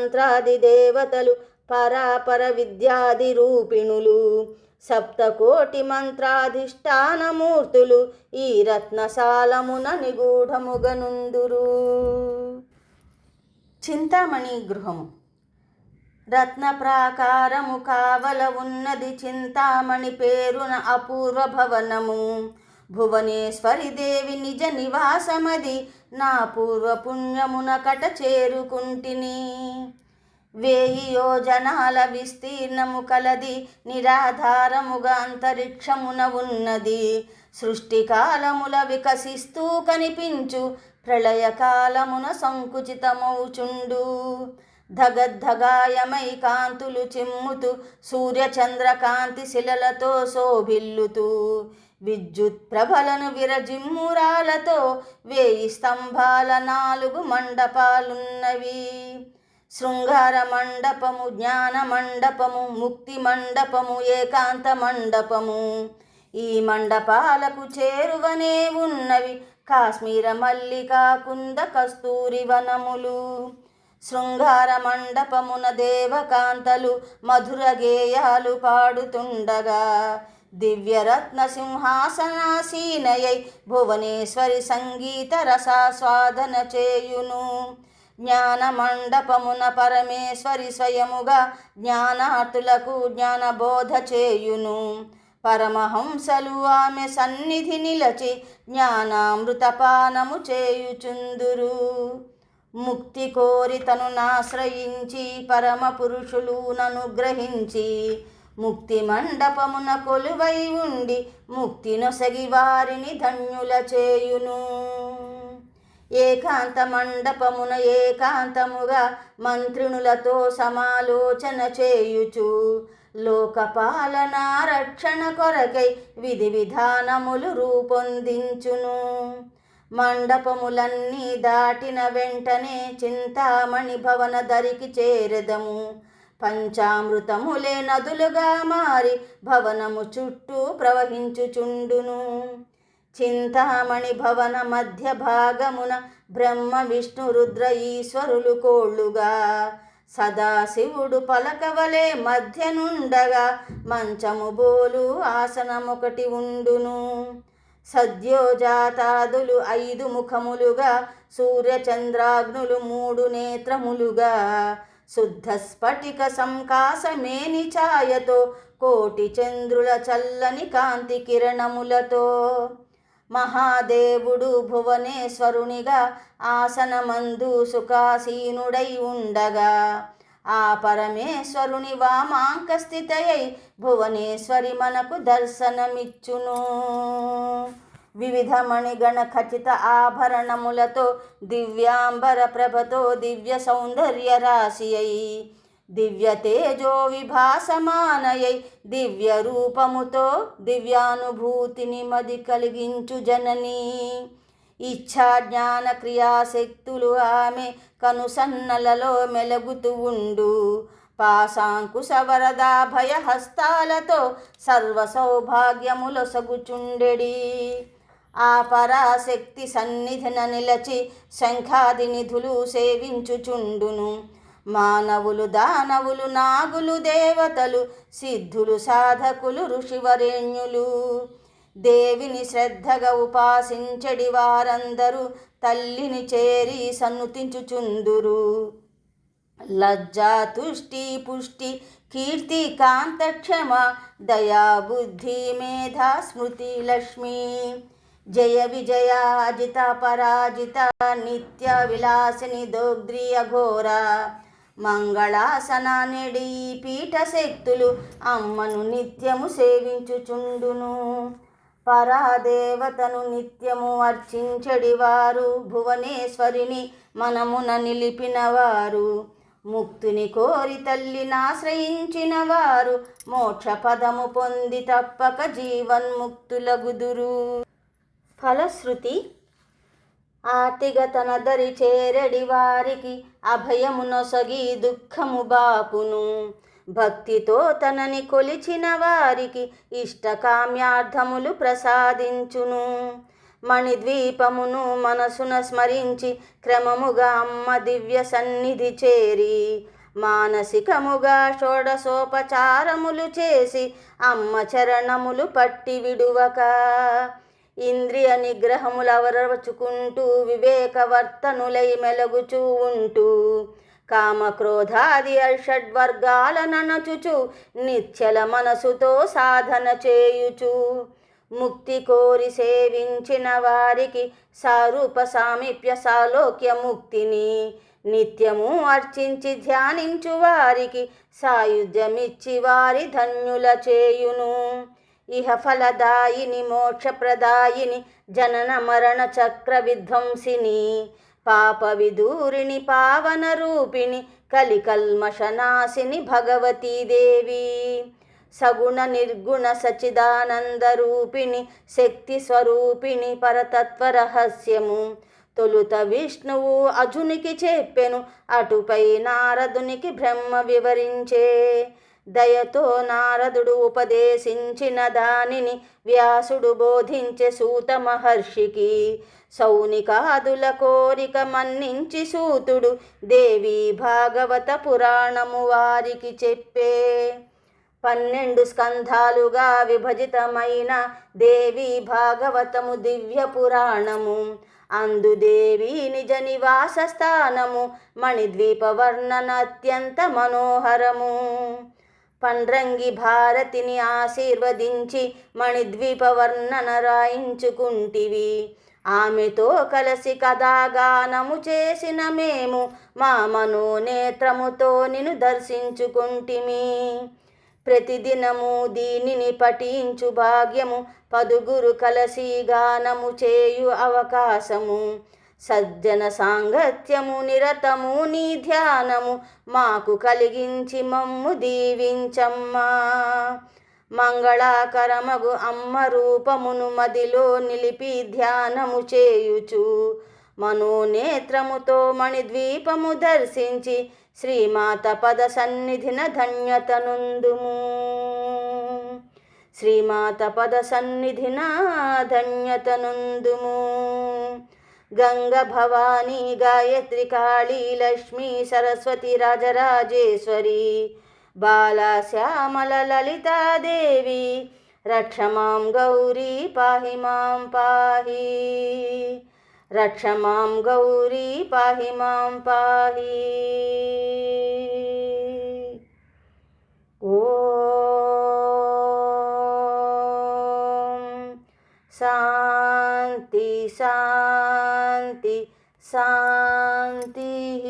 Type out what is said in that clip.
మంత్రాది దేవతలు పరాపర విద్యాది రూపిణులు సప్తకోటి మంత్రాధిష్టానమూర్తులు ఈ రత్నశాలమున నిగూఢముగనుందురు. చింతామణి గృహము. రత్న ప్రాకారము కావల ఉన్నది చింతామణి పేరున అపూర్వ భవనము. భువనేశ్వరి దేవి నిజ నివాసమది. నా పూర్వపుణ్యమున కట చేరుకుంటిని. వేయి యోజనాల విస్తీర్ణము కలది. నిరాధారముగా అంతరిక్షమున ఉన్నది. సృష్టికాలముల వికసిస్తూ కనిపించు. ప్రళయకాలమున సంకుచితమౌచుండు. ధగద్ధగాయమై కాంతులు చిమ్ముతూ సూర్యచంద్రకాంతి శిలలతో శోభిల్లుతూ విద్యుత్ ప్రభలను విరజిమ్మురాలతో వేయి స్తంభాల నాలుగు మండపాలున్నవి. శృంగార మండపము జ్ఞాన మండపము ముక్తి మండపము ఏకాంత మండపము. ఈ మండపాలకు చేరువనే ఉన్నవి కాశ్మీర మల్లికా కుంద కస్తూరి వనములు. శృంగార మండపమున దేవకాంతలు మధుర గేయాలు పాడుతుండగా దివ్యరత్న సింహాసనాసీనయై భువనేశ్వరి సంగీత రసాస్వాదన చేయును. జ్ఞాన మండపమున పరమేశ్వరి స్వయముగా జ్ఞానార్థులకు జ్ఞానబోధ చేయును. పరమహంసలు ఆమె సన్నిధి నిలచి జ్ఞానామృతపానము చేయుచుందురు. ముక్తి కోరి తనునాశ్రయించి పరమ పురుషులు నను గ్రహించి ముక్తి మండపమున కొలువై ఉండి ముక్తి నొసగి వారిని ధన్యుల చేయును. ఏకాంత మండపమున ఏకాంతముగా మంత్రిణులతో సమాలోచన చేయుచు లోకపాలన రక్షణ కొరకై విధి విధానములు రూపొందించును. మండపములన్నీ దాటిన వెంటనే చింతామణి భవన దరికి చేరదము. పంచామృతములే నదులుగా మారి భవనము చుట్టూ ప్రవహించుచుండును. చింతామణి భవన మధ్య భాగమున బ్రహ్మ విష్ణు రుద్ర ఈశ్వరులు కోళ్ళుగా. సదాశివుడు పలకవలే మధ్యనుండగా మంచము బోలు ఆసనమొకటి ఉండును. సద్యోజాతాదులు ఐదు ముఖములుగా సూర్యచంద్రాగ్నులు మూడు నేత్రములుగా. శుద్ధ స్ఫటిక సంకాశమేని ఛాయతో కోటి చంద్రుల చల్లని కాంతి కిరణములతో. మహాదేవుడు భువనేశ్వరునిగా ఆసనమందు సుఖాసీనుడై ఉండగా. ఆ పరమేశ్వరుని వామాంక స్థితయై భువనేశ్వరి మనకు దర్శనమిచ్చును. వివిధ మణిగణ ఖచ్చిత ఆభరణములతో దివ్యాంబర ప్రభతో దివ్య సౌందర్య రాశి అయి దివ్య తేజో విభాసమానయై దివ్య రూపముతో దివ్యానుభూతిని మది కలిగించు జననీ. ఇచ్ఛా జ్ఞాన క్రియాశక్తులు ఆమె కనుసన్నలలో మెలగుతూ ఉండు. పాశాంకుశ వరదా సర్వ సౌభాగ్యములొసగుచుండెడి ఆ పరాశక్తి సన్నిధిన నిలచి శంఖాది నిధులు సేవించుచుండును. మానవులు దానవులు నాగులు దేవతలు సిద్ధులు సాధకులు ఋషివరేణ్యులు. దేవిని శ్రద్ధగా ఉపాసించడి వారందరూ తల్లిని చేరి సన్నుతించుచుందురు. లజ్జా తుష్టి పుష్టి కీర్తి కాంతక్షమ క్షమ దయా మేధా స్మృతి లక్ష్మి. జయ విజయ అజిత పరాజిత నిత్య విలాసిని దోగ్రి అఘోర మంగళాసన నెడి పీఠ శక్తులు అమ్మను నిత్యము సేవించుచుండును. పరాదేవతను నిత్యము అర్చించడివారు భువనేశ్వరిని మనమున నిలిపినవారు ముక్తుని కోరి తల్లినాశ్రయించిన వారు మోక్ష పదము పొంది తప్పక జీవన్ముక్తులగుదురు. ఫలశ్రుతి ఆర్తిగ తన దరి చేరడి వారికి అభయమునొసగి దుఃఖము బాపును. భక్తితో తనని కొలిచిన వారికి ఇష్టకామ్యార్థములు ప్రసాదించును. మణిద్వీపమును మనసున స్మరించి క్రమముగా అమ్మ దివ్య సన్నిధి చేరి మానసికముగా షోడసోపచారములు చేసి అమ్మ చరణములు పట్టి విడువక ఇంద్రియ నిగ్రహములవరచుకుంటూ వివేకవర్తనులై మెలగుచూ ఉంటూ కామక్రోధాది అషడ్వర్గాల ననచుచు నిశ్చల మనసుతో సాధన చేయుచు. ముక్తి కోరి సేవించిన వారికి సారూప సామీప్య సాలోక్య ముక్తిని నిత్యము అర్చించి ధ్యానించు వారికి సాయుధ్యమిచ్చి వారి ధన్యుల చేయును. ఇహ ఫలదాయిని మోక్షప్రదాయిని జనన మరణ చక్ర విధ్వంసిని. పాప విదూరిణి పావన రూపిణి కలికల్మషనాశిని భగవతీదేవి. సగుణ నిర్గుణ సచిదానంద రూపిణి శక్తి స్వరూపిణి పరతత్వ రహస్యము. తొలుత విష్ణువు అజునికి చెప్పెను అటుపై నారదునికి బ్రహ్మ వివరించే. దయతో నారదుడు ఉపదేశించిన దానిని వ్యాసుడు బోధించే సూత మహర్షికి సౌనికాదుల కోరిక మన్నించి సూతుడు దేవి భాగవత పురాణము వారికి చెప్పే. పన్నెండు స్కంధాలుగా విభజితమైన దేవి భాగవతము దివ్య పురాణము. అందు దేవి నిజ నివాస స్థానము. మణిద్వీప వర్ణన అత్యంత మనోహరము. పండ్రంగి భారతిని ఆశీర్వదించి మణిద్వీప వర్ణన రాయించుకుంటివి ఆమెతో కలిసి కథాగానము చేసిన మేము మా మనోనేత్రముతో నిన్ను దర్శించుకుంటిమి. ప్రతిదినము దీనిని పఠించు భాగ్యము పదుగురు కలసి గానము చేయు అవకాశము. సజ్జన సాంగత్యము నిరతము నీ ధ్యానము మాకు కలిగించి మమ్ము దీవించమ్మా. మంగళాకరమగు అమ్మ రూపమును మదిలో నిలిపి ధ్యానము చేయుచు. మనోనేత్రముతో మణిద్వీపము దర్శించి శ్రీమాత పద సన్నిధిన ధన్యతనుందుము. శ్రీమాత పద సన్నిధిన ధన్యతనుందుము. गङ्गभवानी गायत्री काळी लक्ष्मी सरस्वती राजराजेश्वरी बाला श्यामललिता देवी रक्ष मां गौरी पाहि मां पाहि। रक्ष मां गौरी पाहि मां पाहि। ॐ शान्ति शान्ति शान्ति शान्तिः